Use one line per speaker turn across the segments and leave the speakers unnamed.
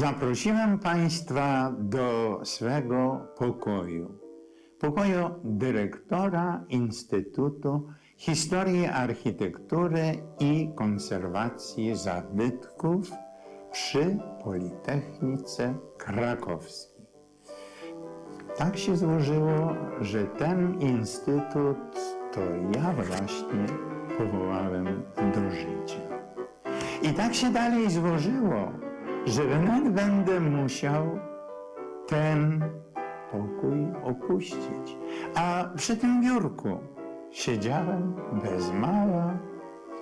Zaprosiłem Państwa do swego pokoju. Pokoju dyrektora Instytutu Historii Architektury i Konserwacji Zabytków przy Politechnice Krakowskiej. Tak się złożyło, że ten instytut to ja właśnie powołałem do życia. I tak się dalej złożyło, że wnet będę musiał ten pokój opuścić. A przy tym biurku siedziałem bez mała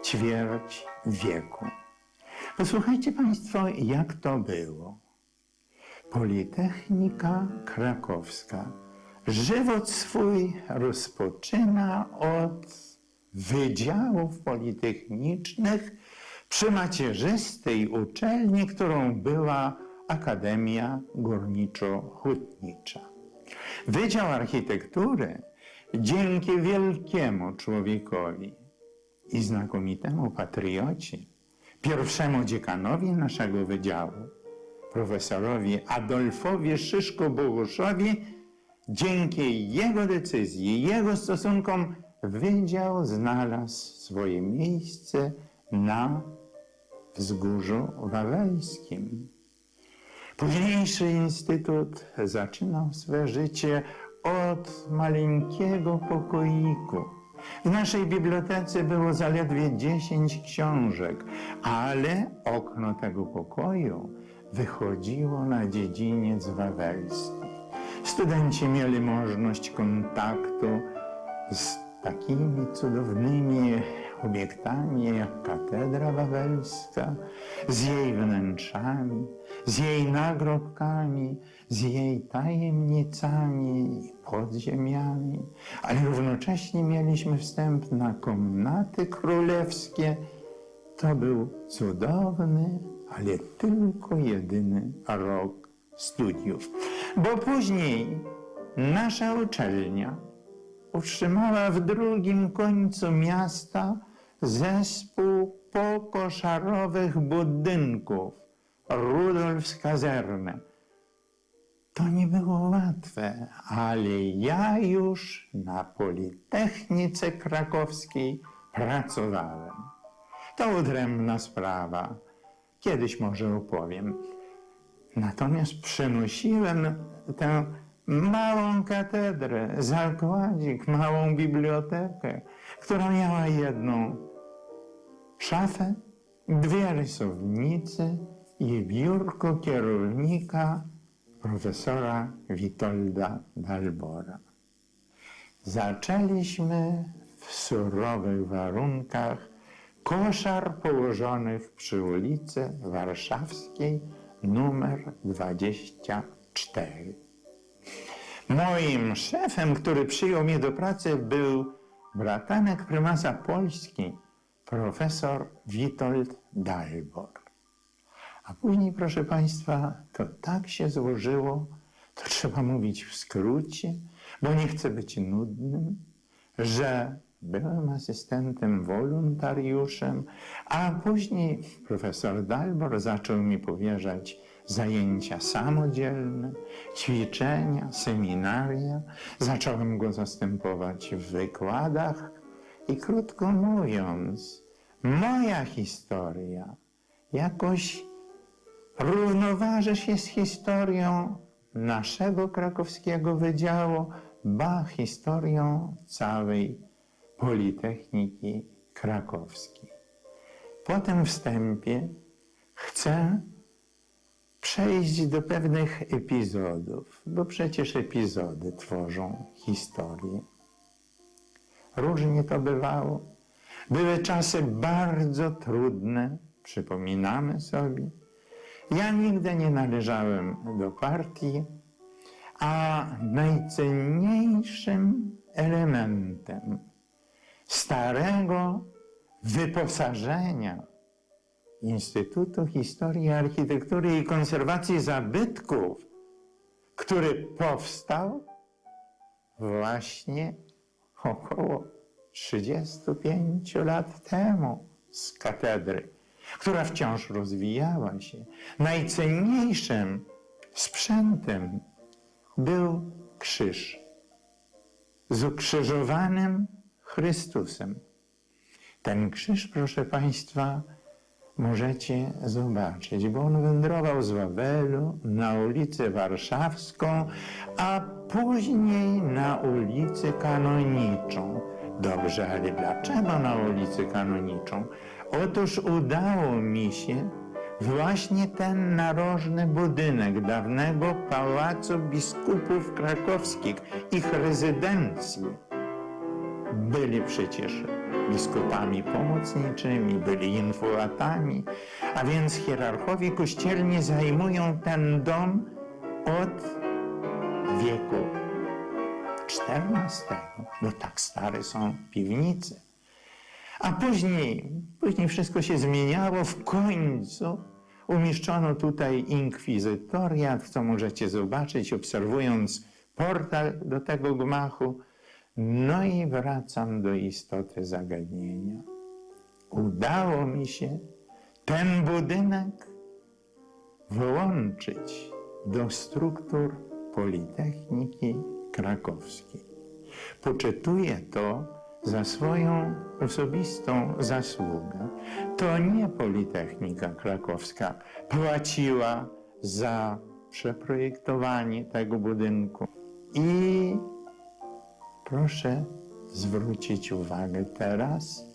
ćwierć wieku. Posłuchajcie Państwo, jak to było. Politechnika Krakowska żywot swój rozpoczyna od wydziałów politechnicznych przy macierzystej uczelni, którą była Akademia Górniczo-Hutnicza. Wydział Architektury dzięki wielkiemu człowiekowi i znakomitemu patriocie, pierwszemu dziekanowi naszego wydziału, profesorowi Adolfowi Szyszko-Bołuszowi, dzięki jego decyzji, jego stosunkom, wydział znalazł swoje miejsce na wzgórzu wawelskim. Późniejszy instytut zaczynał swe życie od maleńkiego pokoiku. W naszej bibliotece było zaledwie 10 książek, ale okno tego pokoju wychodziło na dziedziniec wawelski. Studenci mieli możliwość kontaktu z takimi cudownymi obiektami jak katedra wawelska, z jej wnętrzami, z jej nagrobkami, z jej tajemnicami i podziemiami, ale równocześnie mieliśmy wstęp na komnaty królewskie. To był cudowny, ale tylko jedyny rok studiów, bo później nasza uczelnia utrzymała w drugim końcu miasta zespół pokoszarowych budynków Rudolf Kazernę. To nie było łatwe, ale ja już na Politechnice Krakowskiej pracowałem. To odrębna sprawa. Kiedyś może opowiem. Natomiast przenosiłem tę małą katedrę, zakładzik, małą bibliotekę, która miała jedną szafę, dwie rysownice i biurko kierownika profesora Witolda Dalbora. Zaczęliśmy w surowych warunkach koszar położony przy ulicy Warszawskiej numer 24. Moim szefem, który przyjął mnie do pracy, był bratanek prymasa Polski, profesor Witold Dalbor. A później, proszę Państwa, to tak się złożyło, to trzeba mówić w skrócie, bo nie chcę być nudnym, że byłem asystentem wolontariuszem, a później profesor Dalbor zaczął mi powierzać zajęcia samodzielne, ćwiczenia, seminaria. Zacząłem go zastępować w wykładach i krótko mówiąc, moja historia jakoś równoważy się z historią naszego krakowskiego wydziału, ba historią całej Politechniki Krakowskiej. Po tym wstępie chcę przejść do pewnych epizodów, bo przecież epizody tworzą historię. Różnie to bywało. Były czasy bardzo trudne, przypominamy sobie. Ja nigdy nie należałem do partii, a najcenniejszym elementem starego wyposażenia Instytutu Historii, Architektury i Konserwacji Zabytków, który powstał właśnie około 35 lat temu z katedry. która wciąż rozwijała się. Najcenniejszym sprzętem był krzyż z ukrzyżowanym Chrystusem. Ten krzyż, proszę Państwa, możecie zobaczyć, bo on wędrował z Wawelu na ulicę Warszawską, a później na ulicę Kanoniczą. Dobrze, ale dlaczego na ulicę Kanoniczą? Otóż udało mi się właśnie ten narożny budynek dawnego Pałacu Biskupów Krakowskich, ich rezydencji, byli przecież biskupami pomocniczymi, byli infuatami, a więc hierarchowie kościelni zajmują ten dom od wieku XIV, bo tak stare są piwnice. A później, później wszystko się zmieniało. W końcu umieszczono tutaj inkwizytoriat, co możecie zobaczyć, obserwując portal do tego gmachu. No i wracam do istoty zagadnienia. Udało mi się ten budynek włączyć do struktur Politechniki Krakowskiej. Poczytuję to za swoją osobistą zasługę. To nie Politechnika Krakowska płaciła za przeprojektowanie tego budynku. I proszę zwrócić uwagę teraz.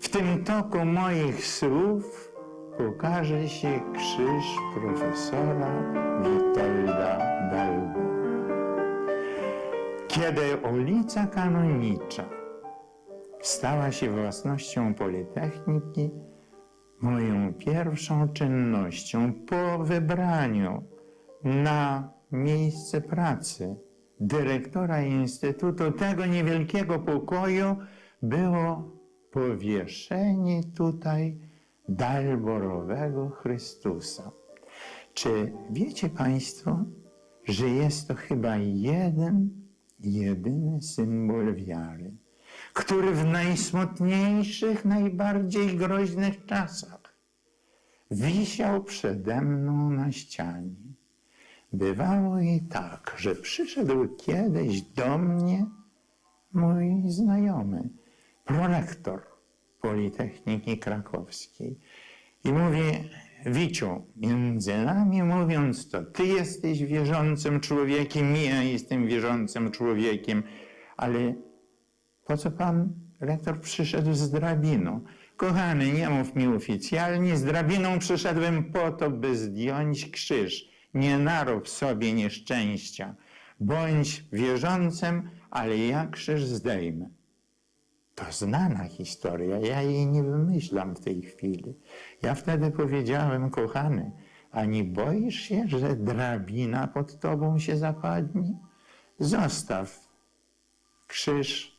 W tym toku moich słów pokaże się krzyż profesora Witolda Dalbo. Kiedy ulica Kanonicza stała się własnością Politechniki, moją pierwszą czynnością po wybraniu na miejsce pracy dyrektora Instytutu tego niewielkiego pokoju było powieszenie tutaj dalborowego Chrystusa. Czy wiecie Państwo, że jest to chyba jeden, jedyny symbol wiary, który w najsmutniejszych, najbardziej groźnych czasach wisiał przede mną na ścianie. Bywało i tak, że przyszedł kiedyś do mnie mój znajomy, prorektor Politechniki Krakowskiej i mówi, Wiciu, między nami mówiąc to, ty jesteś wierzącym człowiekiem, ja jestem wierzącym człowiekiem, ale po co pan rektor przyszedł z drabiną? Kochany, nie mów mi oficjalnie, z drabiną przyszedłem po to, by zdjąć krzyż. Nie narób sobie nieszczęścia. Bądź wierzącym, ale ja krzyż zdejmę. To znana historia, ja jej nie wymyślam w tej chwili. Ja wtedy powiedziałem, kochany, a nie boisz się, że drabina pod tobą się zapadnie? Zostaw krzyż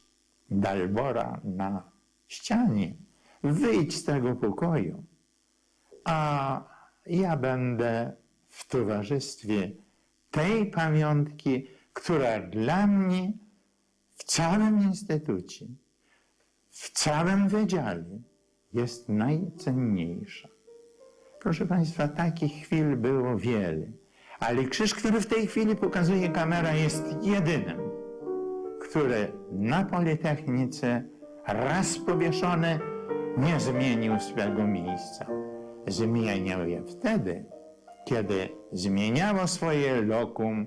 Dalbora na ścianie. Wyjdź z tego pokoju, a ja będę w towarzystwie tej pamiątki, która dla mnie w całym instytucie, w całym wydziale jest najcenniejsza. Proszę Państwa, takich chwil było wiele, ale krzyż, który w tej chwili pokazuje kamera, jest jedynym, który na Politechnice raz powieszony nie zmienił swego miejsca. Zmieniał je wtedy, kiedy zmieniało swoje lokum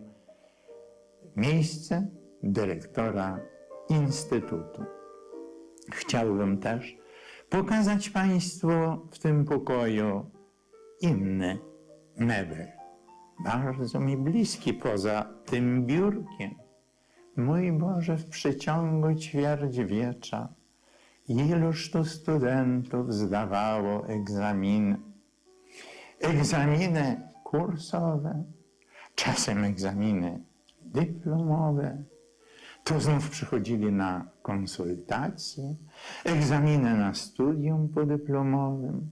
miejsce dyrektora Instytutu. Chciałbym też pokazać Państwu w tym pokoju inny mebel, bardzo mi bliski poza tym biurkiem. Mój Boże, w przeciągu ćwierćwiecza iluż tu studentów zdawało egzaminy. Egzaminy kursowe, czasem egzaminy dyplomowe. To znów przychodzili na konsultacje, egzaminy na studium podyplomowym.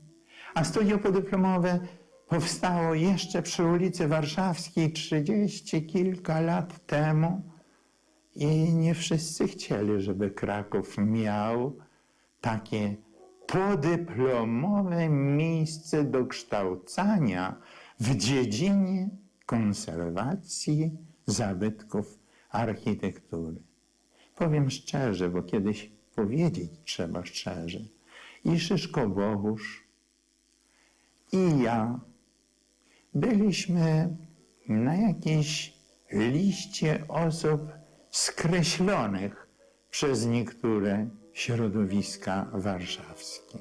A studium podyplomowe powstało jeszcze przy ulicy Warszawskiej trzydzieści kilka lat temu i nie wszyscy chcieli, żeby Kraków miał takie podyplomowe miejsce dokształcania w dziedzinie konserwacji zabytków architektury. Powiem szczerze, bo kiedyś powiedzieć trzeba szczerze. I Szyszko Bogusz, i ja byliśmy na jakiejś liście osób skreślonych przez niektóre środowiska warszawskie.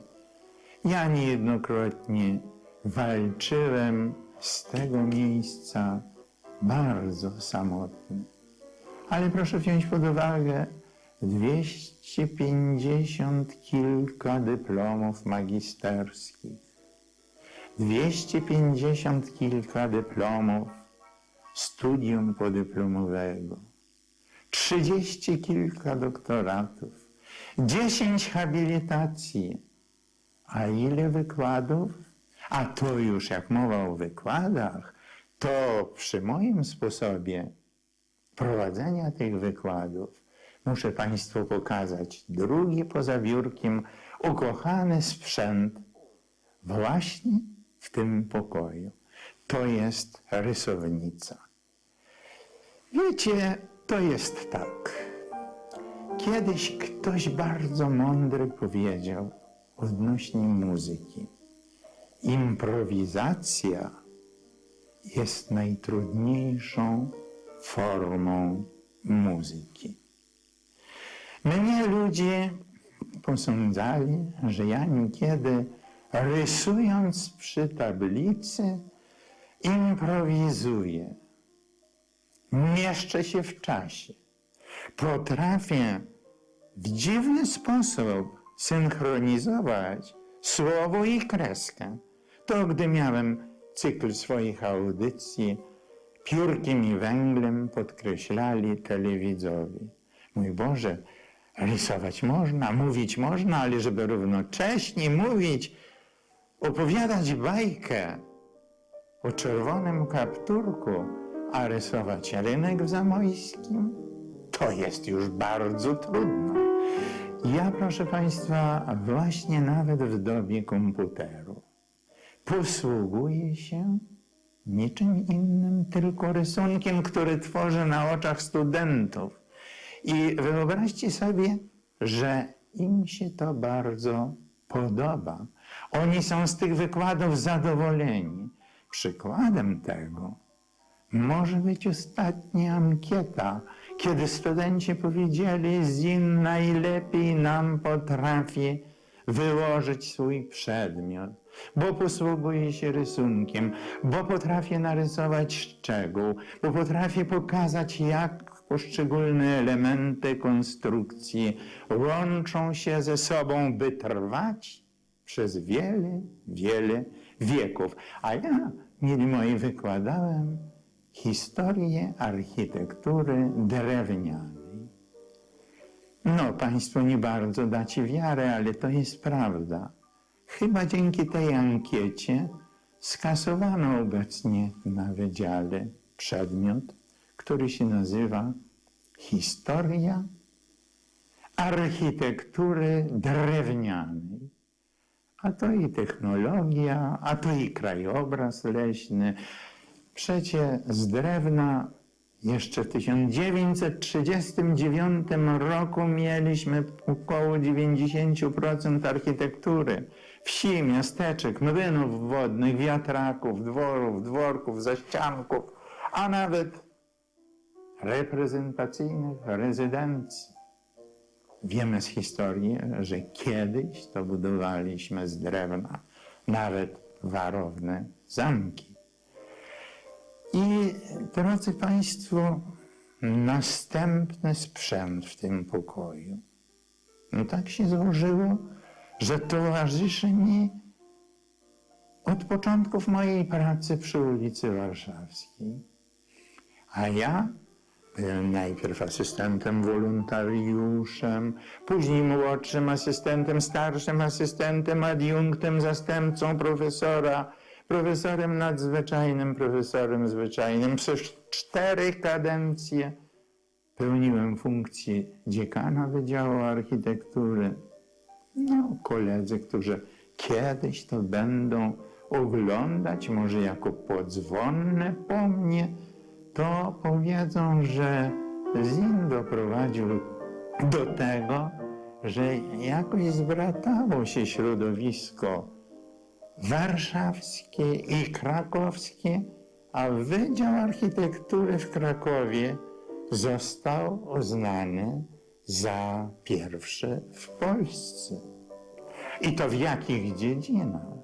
Ja niejednokrotnie walczyłem z tego miejsca bardzo samotny. Ale proszę wziąć pod uwagę 250 kilka dyplomów magisterskich, 250 kilka dyplomów studium podyplomowego, 30 kilka doktoratów, 10 habilitacji, a ile wykładów? A to już jak mowa o wykładach, to przy moim sposobie prowadzenia tych wykładów muszę Państwu pokazać drugi poza biurkiem ukochany sprzęt właśnie w tym pokoju. To jest rysownica. Wiecie, to jest tak. Kiedyś ktoś bardzo mądry powiedział odnośnie muzyki. Improwizacja jest najtrudniejszą formą muzyki. Mnie ludzie posądzali, że ja niekiedy rysując przy tablicy improwizuję. Mieszczę się w czasie. Potrafię w dziwny sposób synchronizować słowo i kreskę. To gdy miałem cykl swoich audycji, piórkiem i węglem podkreślali telewidzowie. Mój Boże, rysować można, mówić można, ale żeby równocześnie mówić, opowiadać bajkę o czerwonym kapturku, a rysować rynek w Zamojskim, to jest już bardzo trudno. Ja, proszę Państwa, właśnie nawet w dobie komputeru posługuję się niczym innym, tylko rysunkiem, który tworzę na oczach studentów. I wyobraźcie sobie, że im się to bardzo podoba. Oni są z tych wykładów zadowoleni. Przykładem tego może być ostatnia ankieta, kiedy studenci powiedzieli, Zin najlepiej nam potrafi wyłożyć swój przedmiot, bo posługuje się rysunkiem, bo potrafię narysować szczegół, bo potrafię pokazać, jak poszczególne elementy konstrukcji łączą się ze sobą, by trwać przez wiele, wiele wieków. A ja, mieli moi, wykładałem historię architektury drewnianej. No, Państwo nie bardzo dacie wiarę, ale to jest prawda. Chyba dzięki tej ankiecie skasowano obecnie na wydziale przedmiot, który się nazywa Historia architektury drewnianej. A to i technologia, a to i krajobraz leśny. Przecie z drewna jeszcze w 1939 roku mieliśmy około 90% architektury. Wsi, miasteczek, młynów wodnych, wiatraków, dworów, dworków, zaścianków, a nawet reprezentacyjnych rezydencji. Wiemy z historii, że kiedyś to budowaliśmy z drewna nawet warowne zamki. I drodzy Państwo, następny sprzęt w tym pokoju. No tak się złożyło, że towarzyszy mi od początków mojej pracy przy ulicy Warszawskiej. A ja byłem najpierw asystentem wolontariuszem, później młodszym asystentem, starszym asystentem, adiunktem, zastępcą profesora, profesorem nadzwyczajnym, profesorem zwyczajnym. Przez cztery kadencje pełniłem funkcję dziekana Wydziału Architektury. no, koledzy, którzy kiedyś to będą oglądać, może jako podzwonne po mnie, to powiedzą, że Zin doprowadził do tego, że jakoś zbratało się środowisko warszawskie i krakowskie, a Wydział Architektury w Krakowie został uznany za pierwszy w Polsce. I to w jakich dziedzinach?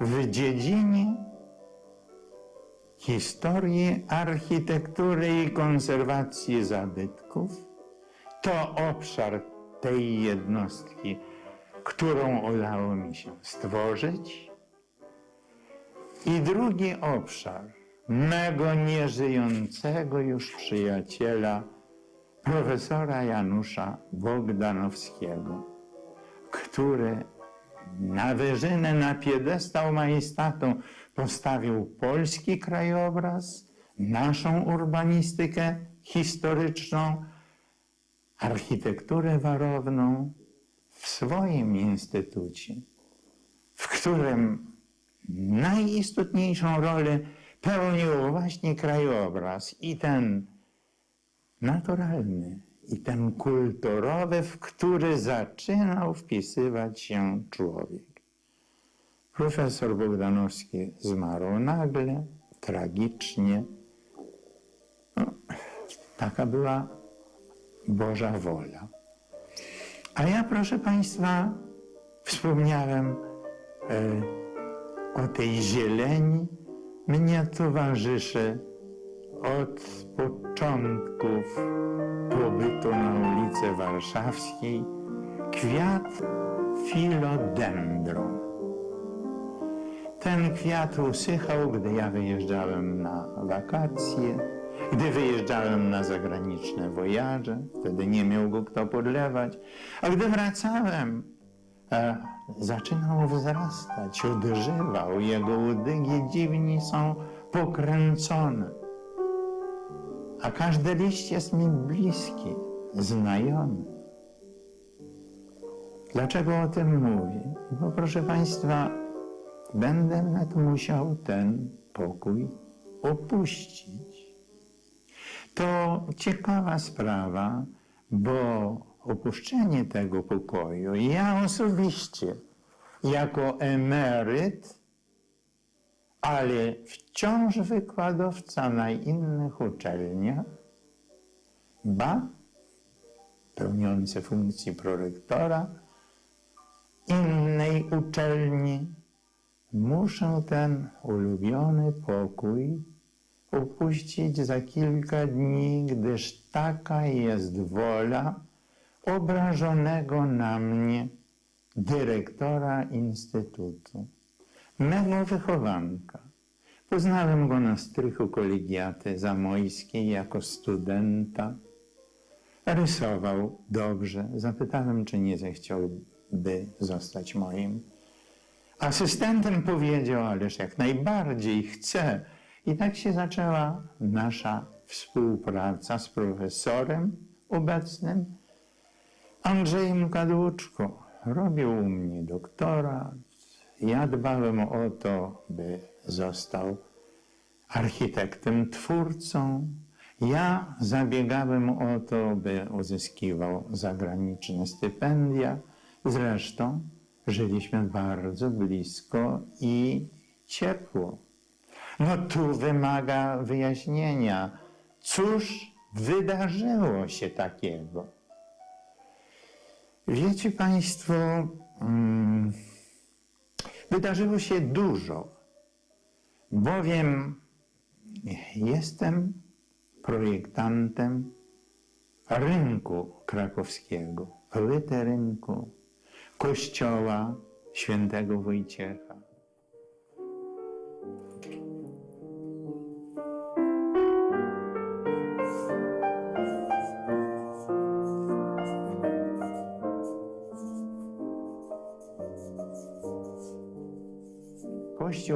W dziedzinie historii architektury i konserwacji zabytków. To obszar tej jednostki, którą udało mi się stworzyć. I drugi obszar mego nieżyjącego już przyjaciela, profesora Janusza Bogdanowskiego, który na wyżynę, na piedestał majestatu postawił polski krajobraz, naszą urbanistykę historyczną, architekturę warowną w swoim instytucie, w którym najistotniejszą rolę pełnił właśnie krajobraz i ten naturalny, i ten kulturowy, w który zaczynał wpisywać się człowiek. Profesor Bogdanowski zmarł nagle, tragicznie. No, taka była Boża wola. A ja, proszę Państwa, wspomniałem e, o tej zieleni. Mnie towarzyszy od początków pobytu na ulicy Warszawskiej kwiat filodendron. Ten kwiat usychał, gdy ja wyjeżdżałem na wakacje, gdy wyjeżdżałem na zagraniczne wojaże, wtedy nie miał go kto podlewać, a gdy wracałem, zaczynał wzrastać, odżywał, jego łodygi dziwnie są pokręcone, a każdy liść jest mi bliski, znajomy. Dlaczego o tym mówię? Bo proszę Państwa, będę nawet musiał ten pokój opuścić. To ciekawa sprawa, bo opuszczenie tego pokoju, ja osobiście, jako emeryt, ale wciąż wykładowca na innych uczelniach, ba, pełniący funkcję prorektora innej uczelni, muszę ten ulubiony pokój opuścić za kilka dni, gdyż taka jest wola obrażonego na mnie dyrektora Instytutu, mego wychowanka. Poznałem go na strychu kolegiaty zamojskiej jako studenta. Rysował dobrze. Zapytałem, czy nie zechciałby zostać moim asystentem. Powiedział, ależ jak najbardziej chcę. I tak się zaczęła nasza współpraca z profesorem obecnym, Andrzejem Kadłuczko. Robił u mnie doktorat. Ja dbałem o to, by został architektem, twórcą. Ja zabiegałem o to, by uzyskiwał zagraniczne stypendia. Zresztą żyliśmy bardzo blisko i ciepło. No tu wymaga wyjaśnienia, cóż wydarzyło się takiego. Wiecie Państwo, mm, wydarzyło się dużo, bowiem jestem projektantem rynku krakowskiego, płyty rynku, kościoła świętego Wojciecha.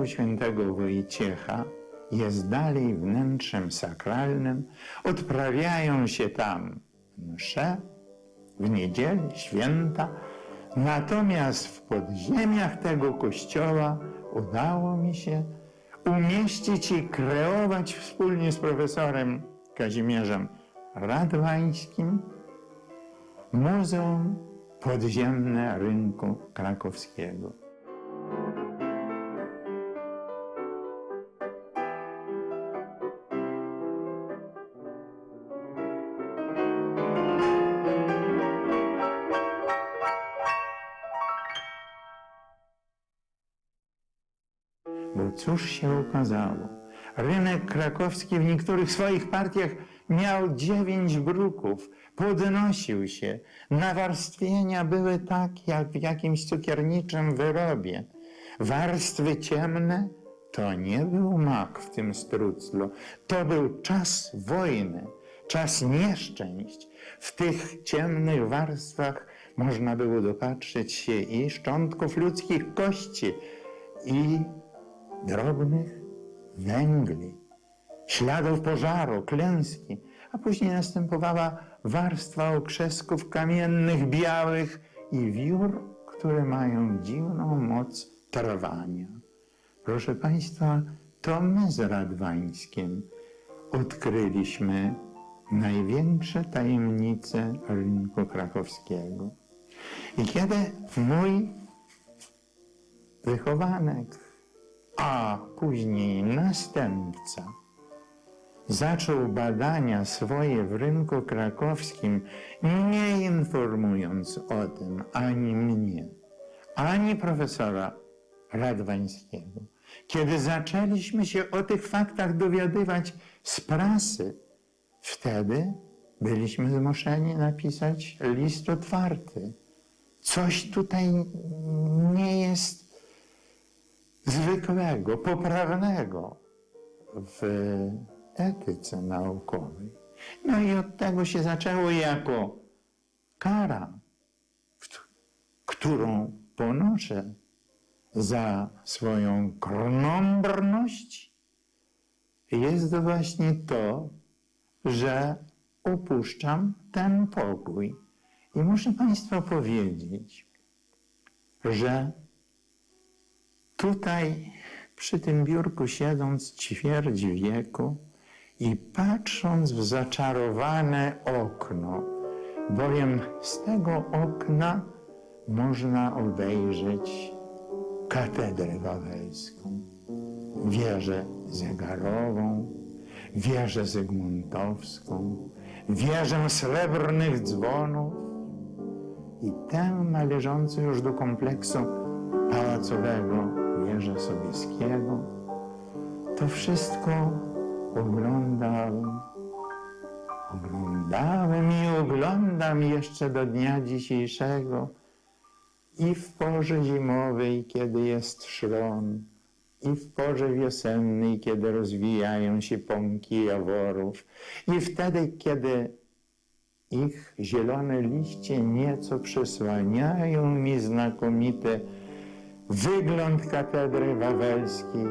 Świętego Wojciecha jest dalej wnętrzem sakralnym. Odprawiają się tam msze w niedzielę, święta, Natomiast w podziemiach tego kościoła udało mi się umieścić i kreować wspólnie z profesorem Kazimierzem Radwańskim Muzeum Podziemne Rynku Krakowskiego. Cóż się okazało? Rynek krakowski w niektórych swoich partiach miał dziewięć bruków, podnosił się. Nawarstwienia były tak, jak w jakimś cukierniczym wyrobie. Warstwy ciemne to nie był mak w tym struclu. To był czas wojny, czas nieszczęść. W tych ciemnych warstwach można było dopatrzeć się i szczątków ludzkich kości, i drobnych węgli, śladów pożaru, klęski, a później następowała warstwa okrzesków kamiennych, białych i wiór, które mają dziwną moc trwania. Proszę Państwa, to my z Radwańskiem odkryliśmy największe tajemnice rynku krakowskiego. I kiedy mój wychowanek, a później następca zaczął badania swoje w rynku krakowskim, nie informując o tym ani mnie, ani profesora Radwańskiego. Kiedy zaczęliśmy się o tych faktach dowiadywać z prasy, wtedy byliśmy zmuszeni napisać list otwarty. Coś tutaj nie jest zwykłego, poprawnego w etyce naukowej. No i od tego się zaczęło jako kara, kt- którą ponoszę za swoją krnąbrność, jest właśnie to, że opuszczam ten pokój. I muszę Państwu powiedzieć, że Tutaj przy tym biurku siedząc ćwierć wieku i patrząc w zaczarowane okno, bowiem z tego okna można obejrzeć katedrę wawelską, wieżę zegarową, wieżę zygmuntowską, wieżę srebrnych dzwonów i tę należącą już do kompleksu pałacowego wieżę Sobieskiego. To wszystko oglądałem, oglądałem i oglądam jeszcze do dnia dzisiejszego i w porze zimowej, kiedy jest szron, i w porze wiosennej, kiedy rozwijają się pąki jaworów, i wtedy, kiedy ich zielone liście nieco przysłaniają mi znakomity wygląd katedry wawelskiej,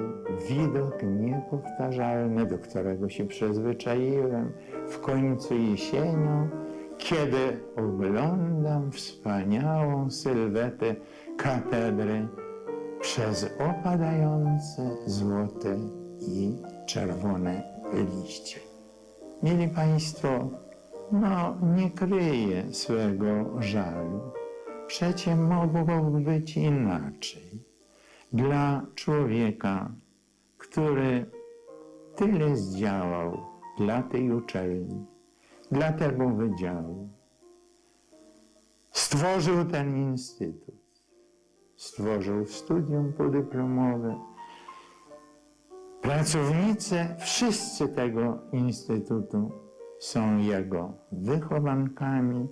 widok niepowtarzalny, do którego się przyzwyczaiłem w końcu jesienią, kiedy oglądam wspaniałą sylwetę katedry przez opadające złote i czerwone liście. Mieli Państwo, no nie kryję swego żalu. Przecie mogło być inaczej. Dla człowieka, który tyle zdziałał dla tej uczelni, dla tego wydziału, stworzył ten instytut, stworzył studium podyplomowe. Pracownicy wszyscy tego instytutu są jego wychowankami.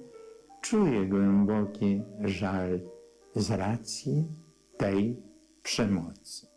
Czuję głęboki żal z racji tej przemocy.